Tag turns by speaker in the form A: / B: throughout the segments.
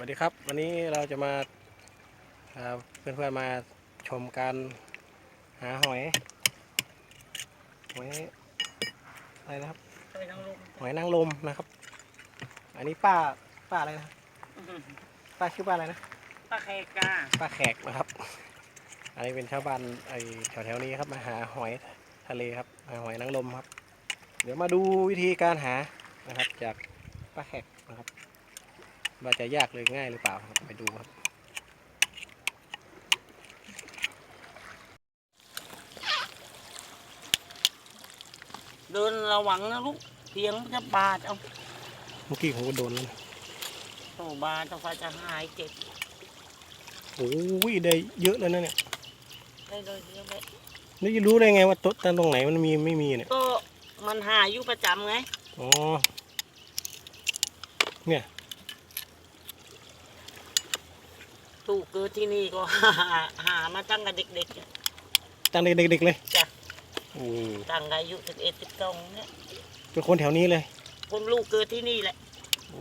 A: วัสดีครับ วันนี้เราจะมาพาเพื่อนๆมาชมการหาหอยหอยอะไรนะครับ
B: เคยนั่งลง
A: หอยนางรมนะครับ อันนี้ป้าป้าอะไรนะป้าชื่อป้าอะไรนะ
B: ป้าแขกกา
A: ป้าแขกนะครับ อันนี้เป็นชาวบ้านไอ้แถวๆนี้ครับมาหาหอยทะเลครับหาหอยนางรมครับ เดี๋ยวมาดูวิธีการหานะครับ จากป้าแขกนะครับ ว่าจะยากหรือง่ายหรือเปล่าครับไปดูครับ
B: เดินระวังนะลูกเสียงมันจะบาดเอา
A: เมื่อกี้ผมก็โดนแล้วนะ
B: โอ้บาดจะฟ้าจะหายเจ็บ
A: โอ้ยได้เยอะแล้วนะเนี่ย
B: ได้เลยเยอะเลย
A: นี่จะรู้ได้ไงว่าต้นตรงไหนมันมีไม่มีเนี่ย
B: ก็มันหาอยู่ประจำไง
A: อ๋อเนี่ย
B: ลูกเกิดที่นี่ก็หาหามาตั้งแต่เด็กๆอะ
A: ตั้งแต่เด็กๆเลย
B: จ้ะ
A: โอ้
B: ตั้งแต่อายุสิบเอ็ดสิบสองเนี่ย
A: เป็นคนแถวนี้เลย
B: คนลูกเกิดที่นี่แหละ
A: โอ้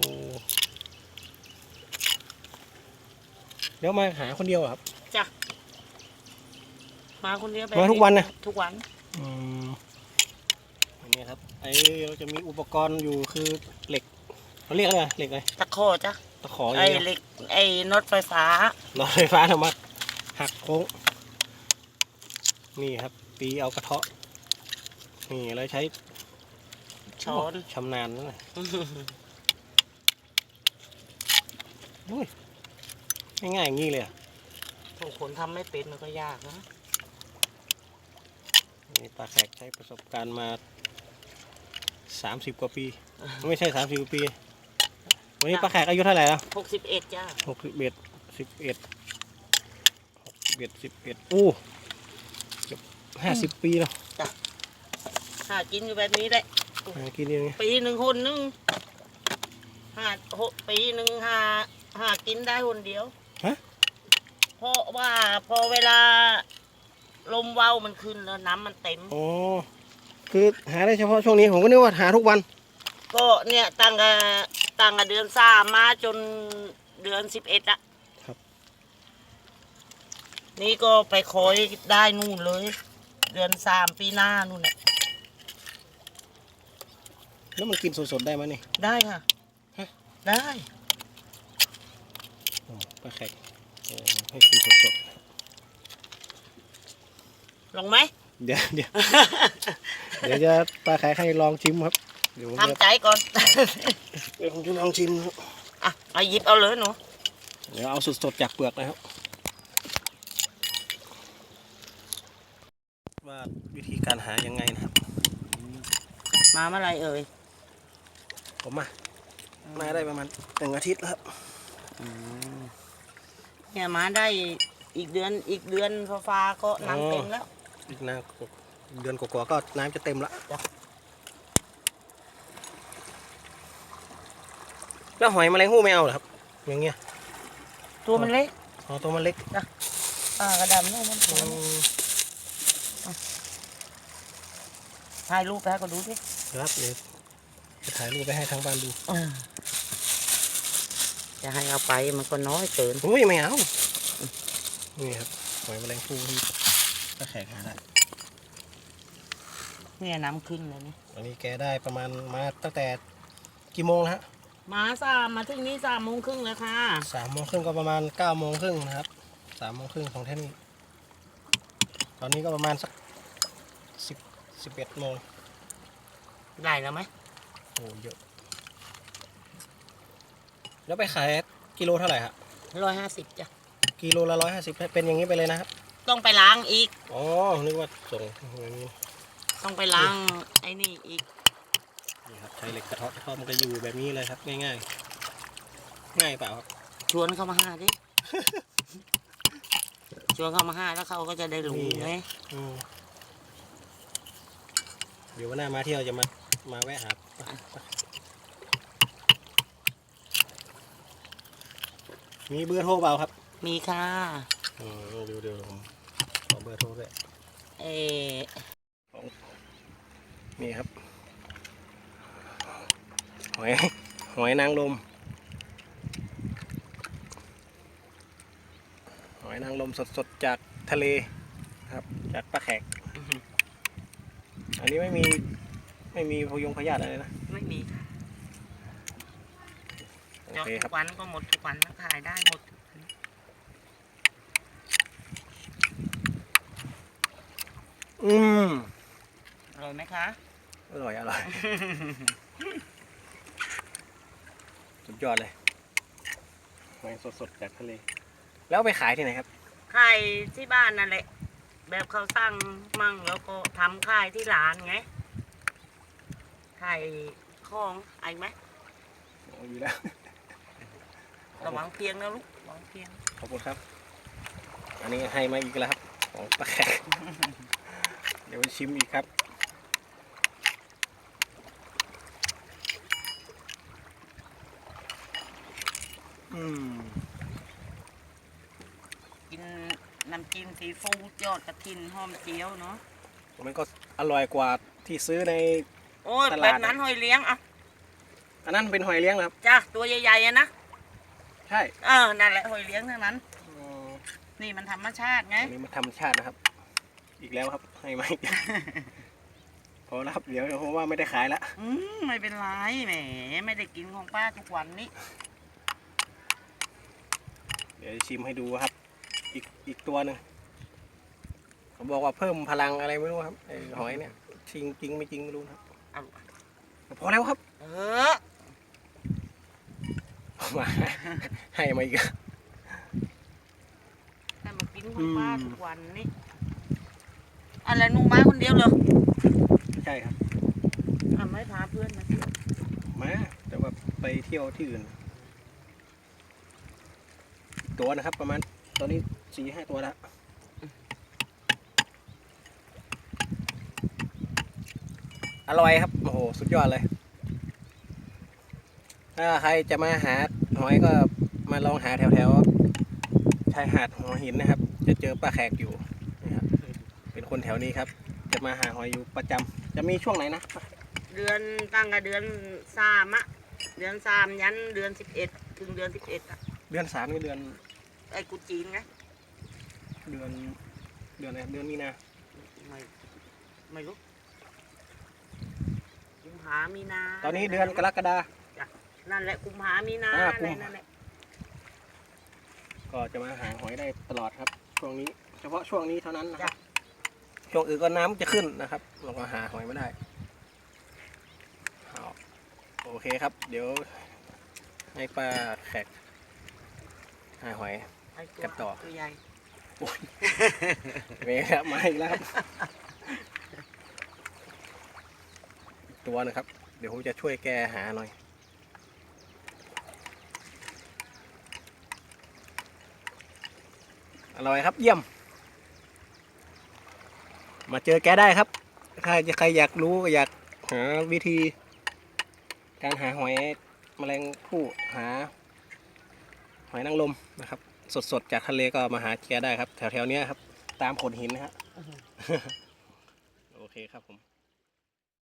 A: เดี๋ยวมาหาคนเดียวเหรอครับ
B: จ้ะ มาคนเดียวแบบ
A: มาทุกวันนะ
B: ทุกวัน
A: อืมอันนี้ครับไอ้เราจะมีอุปกรณ์อยู่คือเหล็กเขาเรียกอะไรเหล็กอะไร
B: ตะขอจ้ะ
A: ตะ ขออ
B: ไอ้
A: ย่างเงี้ย
B: เหล็กไอ้น็อตไฟฟ้า
A: หลอดไฟฟ้าทำมาหักโค้งนี่ครับ ตีเอากระเทาะนี่เราใช้
B: ช้อน
A: ชำนาญนะโอ้ยง่ายๆอย่างนี้เลยอะ
B: ทุกคนทำไม่เป็นมันก็ยากนะ
A: นี่ตาแขกใช้ประสบการณ์มาสามสิบกว่าปี ไม่ใช่สามสิบกว่าปี วันนี้ป้าแขกอายุเท่าไหร่แล้ว
B: หกสิบเอ็ดจ้า
A: หกสิบเอ็ดสิบเอ็ดหกสิบเอ็ดสิบเอ็ดโอ้เกือบห้าสิบปีแล้ว
B: หากินอยู่แบบนี้แหละ
A: หากินอย่างนี้
B: ปีหนึ่งคนหนึงหาหกปีหนึ่งหาหากินได้คนเดียว
A: ฮะ
B: เพราะว่าพอเวลาลมเว้ามันขึ้นแล้วน้ำมันเต็ม
A: อ๋อคือหาได้เฉพาะช่วงนี้ผมก็นึกว่าหาทุกวัน
B: ก็เนี่ยตั้งแต่ ตั้งแต่เดือนสามมาจนเดือนสิบเอ็ดอะ
A: ครับ
B: นี่ก็ไปคอยได้นู่นเลย เดือนสามปีหน้านู่นน่ะ
A: แล้วมันกินสดๆได้ไหมนี่
B: ได้ค่ะ
A: ฮะ
B: ได้
A: อ๋อป้าแขกเออให้กินสด
B: ลงไหม
A: ๆเดี๋ยวเดี๋ยว เดี๋ยวจะป้าแขกให้ลองชิมครับ เดี๋ยวผมจะ
B: ทำใจก่อน
A: เดี๋ยวผมจะลองชิมครับ
B: อะเอาหยิบเอาเลยหนู
A: เดี๋ยวเอาสดๆจากเปลือกนะครับ ว่าวิธีการหายังไงนะครับ
B: มาเมื่อไหรเอ่ย
A: ผมมามาได้ประมาณหนึ่งอาทิตย์แล้วครับ
B: เนี่ยมาได้อีกเดือนอีกเดือนฟ้าๆก็น้ำเต็มแล้ว
A: อีกนานเดือนกว่าๆก็น้ำจะเต็มละ
B: จ้ะ
A: แล้วหอยแมลงภู่ไม่เอาเหรอครับ อย่างเงี้ย
B: ตัวมันเล็ก
A: อ๋อตัวมันเล็ก
B: อ่ากระดำนู่นมัน
A: อืม
B: ถ่ายรูปไปให้ก็ดูสิ
A: ครับเดี๋ยวจะถ่ายรูปไปให้ทางบ้านดู
B: จะให้เอาไปมันก็น้อยเกิน
A: อุ้ยไม่เอานี่ครับหอยแมลงภู่ที่ตะแขกหาได้
B: เนี่ยน้ำขึ้นเลยเนี่ย
A: อันนี้แกได้ประมาณมาตั้งแต่กี่โมงแล้วฮะ
B: มาสามมาถึงนี้สามโมงครึ่งแล้วค่ะ
A: สามโมงครึ่งก็ประมาณเก้าโมงครึ่งนะครับสามโมงครึ่งของที่นี่ตอนนี้ก็ประมาณสักสิบสิบเอ็ดโมง
B: ได้แล้วไหม
A: โอ้เยอะ แล้วไปขายกิโลเท่าไหร่ฮะ
B: ร้อยห้าสิบจ้ะ
A: กิโลละร้อยห้าสิบเป็นอย่างนี้ไปเลยนะครับ
B: ต้องไปล้างอีก
A: อ๋อนึกว่าส่งอย่างนี้
B: ต้องไปล้างไอ้นี่อีก
A: นี่ครับ ใช้เหล็กกระเทาะกระเทาะมันก็อยู่แบบนี้เลยครับ ง่ายๆ ง่ายเปล่าครับ
B: ชวนเขามาหาดิ ชวนเขามาหาแล้วเขาก็จะได้รู้
A: นี่
B: ไง
A: อืมเดี๋ยววันหน้ามาเที่ยวจะมามาแวะหามีเบอร์โทรเปล่าครับ
B: มีค่ะ
A: อืมเดี๋ยวเดี๋ยวผมขอเบอร์โทรด้วย
B: เออ
A: นี่ครับ หอยหอยนางรมอยนางรมสดๆจากทะเลครับ จากปลาแขก อันนี้ไม่มีไม่มีพยงพยาธิอะไรนะ
B: ไม่มีค่ะ
A: โอ
B: จอด
A: เคค
B: ทุ
A: รับ
B: กวันก็หมดทุกวันขายได้หมด
A: อืม
B: อร่อยไหมคะ
A: อร่อยอร่อย สุดยอดเลยหอยสดๆจากทะเล แล้วเอาไปขายที่ไหนครับ
B: ขายที่บ้านนั่นแหละ แบบเขาสั่งมั่งแล้วก็ทำขายที่ร้านไงขายของไอ้ไหม
A: โอ้อยู่แล้ว
B: ระวังเพียงนะลูกระวังเพียง
A: ขอบคุณครับ อันนี้ให้มาอีกแล้วครับ ของปลาแขก เดี๋ยวไปชิมอีกครับ
B: กินน้ำจิ้มซีฟู้ดยอดกระถินหอมเจียวเนาะ
A: มันก็อร่อยกว่าที่ซื้อใน
B: โอ้ย
A: ต
B: แบ
A: ลาด
B: บนั้นหอยเลี้ยงอะ
A: อันนั้นเป็นหอยเลี้ยงนะครับ
B: จ้ะตัวใหญ่ๆอะนะ
A: ใช่
B: เออนั่นแหละหอยเลี้ยงทั้งนั้น
A: อืม
B: นี่มันธรรมชาติไง
A: อันนี้มาธรรมชาตินะครับ อีกแล้วครับให้ไหมพอแล้วครับเดี๋ยวเพราะว่าไม่ได้ขายละ
B: อืมไม่เป็นไรแหม ไม่ได้กินของป้าทุกวันนี้
A: เดี๋ยวจะชิมให้ดูครับ อีกอีกตัวหนึ่งเขาบอกว่าเพิ่มพลังอะไรไม่รู้ครับไอ้หอยเนี่ยจริงจริงไม่จริงไม่รู้นะครับ
B: เอา
A: พอแล้วครับ
B: เออ
A: เอามาให้มาอีก
B: ให้มากินของป้า
A: อืม
B: ทุกวันนี้อะไรหนูมาคนเดียวเหรอ
A: ใช่ครับ
B: อะไม่พาเพื่อนมาเที่ยว
A: มาแต่ว่าไปเที่ยวที่อื่นอีก ตัวนะครับ ประมาณตอนนี้สี่ห้าตัวแล้วอร่อยครับ โอ้โห สุดยอดเลย ถ้าใครจะมาหาหอยก็มาลองหาแถวแถวๆชายหาดหัวหินนะครับ จะเจอปลาแขกอยู่นะครับเป็นคนแถวนี้ครับ จะมาหาหอยอยู่ประจำจะมีช่วงไหนนะ
B: เดือนตั้งแต่เดือนสามอะเดือนสามยันเดือนสิบเอ็ดถึงเดือนสิบเอ็ดอะ
A: เดือนสามนี่เดือน
B: ไอ้กูจีนไง
A: เดือน เดือนอะไรเดือนมีนา
B: ไม่ไม่รู้กุมภามีนา
A: ตอนนี้เดือนกรกฎา
B: นั่นแหละกุมภามีนา
A: อ่า
B: อะไร
A: กุม
B: นั่นแหละ
A: ก็จะมาหาหอยได้ตลอดครับ ช่วงนี้ เฉพาะช่วงนี้เท่านั้นนะครับ ช่วงอื่นก็น้ำจะขึ้นนะครับ เราก็หาหอยไม่ได้เอาโอเคครับ เดี๋ยวให้ปลาแขกหาหอย
B: ไอ้ตัว
A: กันต่อ
B: ตัวใหญ่
A: เมครับมาอีกแล้วครับอีกตัวนะครับ เดี๋ยวผมจะช่วยแกหาหน่อย อร่อยครับ เยี่ยม มาเจอแกได้ครับ ถ้าใครอยากรู้อยากหาวิธี การหาหอยแมลงผู้หา หอยนางรมนะครับ สดๆ จากทะเลก็มาหาแกได้ครับ แถวๆเนี้ยครับ ตามโขดหินนะฮะ โอเคครับผม